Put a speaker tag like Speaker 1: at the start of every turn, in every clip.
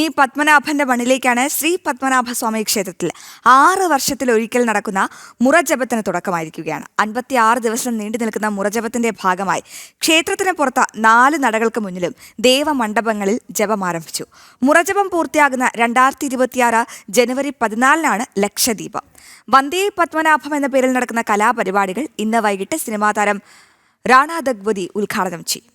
Speaker 1: ഇനി പത്മനാഭന്റെ മണ്ണിലേക്കാണ് ശ്രീ പത്മനാഭ സ്വാമി ക്ഷേത്രത്തിൽ ആറ് വർഷത്തിൽ ഒരിക്കൽ നടക്കുന്ന മുറജപത്തിന് തുടക്കമായിരിക്കുകയാണ്. അൻപത്തി ആറ് ദിവസം നീണ്ടു നിൽക്കുന്ന മുറജപത്തിന്റെ ഭാഗമായി ക്ഷേത്രത്തിന് പുറത്ത നാല് നടകൾക്ക് മുന്നിലും ദേവമണ്ഡപങ്ങളിൽ ജപം ആരംഭിച്ചു. മുറജപം പൂർത്തിയാകുന്ന രണ്ടായിരത്തി ഇരുപത്തിയാറ് ജനുവരി പതിനാലിനാണ് ലക്ഷദ്വീപം. വന്ദേ പത്മനാഭം എന്ന പേരിൽ നടക്കുന്ന കലാപരിപാടികൾ ഇന്ന് വൈകിട്ട് സിനിമാ താരം റാണ ദഗ്വതി ഉദ്ഘാടനം ചെയ്യും.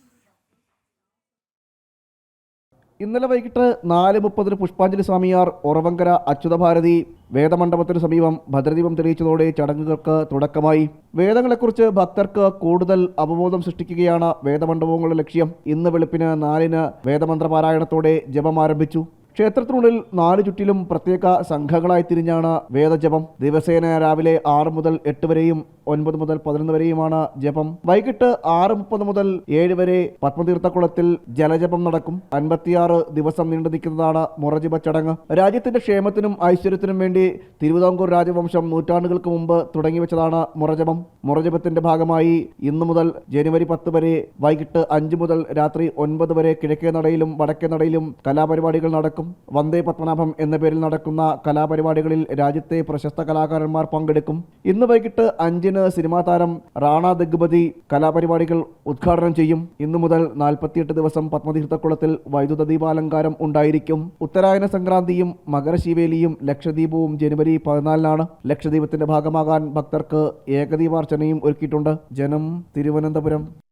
Speaker 2: ഇന്നലെ വൈകിട്ട് നാല് മുപ്പതിന് പുഷ്പാഞ്ജലി സ്വാമിയാർ ഉറവങ്കര അച്യുതഭാരതി വേദമണ്ഡപത്തിനു സമീപം ഭദ്രദീപം തെളിയിച്ചതോടെ ചടങ്ങുകൾക്ക് തുടക്കമായി. വേദങ്ങളെക്കുറിച്ച് ഭക്തർക്ക് കൂടുതൽ അവബോധം സൃഷ്ടിക്കുകയാണ് വേദമണ്ഡപങ്ങളുടെ ലക്ഷ്യം. ഇന്ന് വെളുപ്പിന് നാലിന് വേദമന്ത്ര പാരായണത്തോടെ ജപം ആരംഭിച്ചു ക്ഷേത്രത്തിനുള്ളിൽ നാല് ചുറ്റിലും പ്രത്യേക സംഘങ്ങളായി തിരിഞ്ഞാണ് വേദജപം. ദിവസേന രാവിലെ ആറ് മുതൽ എട്ട് വരെയും ഒൻപത് മുതൽ പതിനൊന്ന് വരെയുമാണ് ജപം. വൈകിട്ട് ആറ് മുപ്പത് മുതൽ ഏഴ് വരെ പത്മതീർത്ഥക്കുളത്തിൽ ജലജപം നടക്കും. അൻപത്തിയാറ് ദിവസം നീണ്ടു നിൽക്കുന്നതാണ് മുറജപ ചടങ്ങ്. രാജ്യത്തിന്റെ ക്ഷേമത്തിനും ഐശ്വര്യത്തിനും വേണ്ടി തിരുവിതാംകൂർ രാജവംശം നൂറ്റാണ്ടുകൾക്ക് മുമ്പ് തുടങ്ങിവെച്ചതാണ് മുറജപം. മുറജപത്തിന്റെ ഭാഗമായി ഇന്നു മുതൽ ജനുവരി പത്ത് വരെ വൈകിട്ട് അഞ്ച് മുതൽ രാത്രി ഒൻപത് വരെ കിഴക്കേ നടയിലും വടക്കേ നടയിലും കലാപരിപാടികൾ നടക്കും. വന്ദേ പത്മനാഭം എന്ന പേരിൽ നടക്കുന്ന കലാപരിപാടികളിൽ രാജ്യത്തെ പ്രശസ്ത കലാകാരന്മാർ പങ്കെടുക്കും. ഇന്ന് വൈകിട്ട് അഞ്ചിന് സിനിമാ താരം റാണ ദഗ്ബതി കലാപരിപാടികൾ ഉദ്ഘാടനം ചെയ്യും. ഇന്നു മുതൽ നാൽപ്പത്തിയെട്ട് ദിവസം പത്മതീർത്ഥക്കുളത്തിൽ വൈദ്യുത ദീപാലങ്കാരം ഉണ്ടായിരിക്കും. ഉത്തരായന സംക്രാന്തിയും മകരശിവേലിയും ലക്ഷദ്വീപവും ജനുവരി പതിനാലിനാണ്. ലക്ഷദ്വീപത്തിന്റെ ഭാഗമാകാൻ ഭക്തർക്ക് ഏകദീപാർച്ചനയും ഒരുക്കിയിട്ടുണ്ട്. ജനം തിരുവനന്തപുരം.